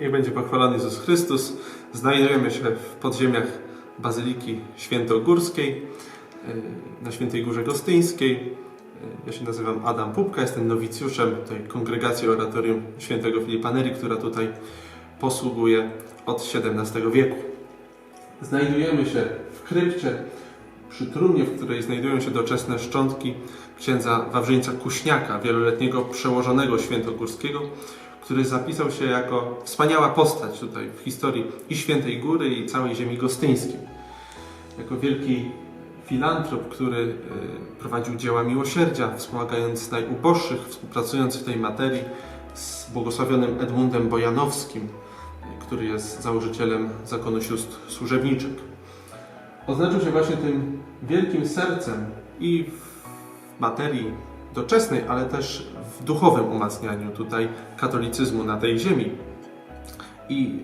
Niech będzie pochwalony Jezus Chrystus. Znajdujemy się w podziemiach Bazyliki Świętogórskiej y, na Świętej Górze Gostyńskiej. Y, Ja się nazywam Adam Pupka, jestem nowicjuszem tej kongregacji oratorium świętego Filipa Neri, która tutaj posługuje od XVII wieku. Znajdujemy się w krypcie przy trumnie, w której znajdują się doczesne szczątki księdza Wawrzyńca Kuśniaka, wieloletniego przełożonego świętogórskiego, który zapisał się jako wspaniała postać tutaj w historii i Świętej Góry i całej ziemi gostyńskiej. Jako wielki filantrop, który y, prowadził dzieła miłosierdzia, wspomagając najuboższych, współpracując w tej materii z błogosławionym Edmundem Bojanowskim, y, który jest założycielem zakonu sióstr służebniczych. Oznaczył się właśnie tym wielkim sercem i w materii doczesnej, ale też w duchowym umacnianiu tutaj katolicyzmu na tej ziemi. I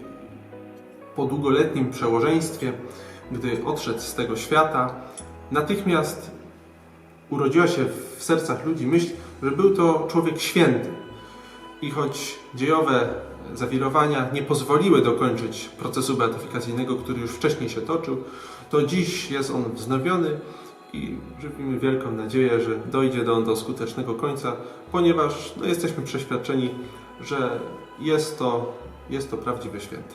po długoletnim przełożeństwie, gdy odszedł z tego świata, natychmiast urodziła się w sercach ludzi myśl, że był to człowiek święty. I choć dziejowe zawirowania nie pozwoliły dokończyć procesu beatyfikacyjnego, który już wcześniej się toczył, to dziś jest on wznowiony i żywimy wielką nadzieję, że dojdzie do on do skutecznego końca, ponieważ no, jesteśmy przeświadczeni, że jest to, jest to prawdziwy święty.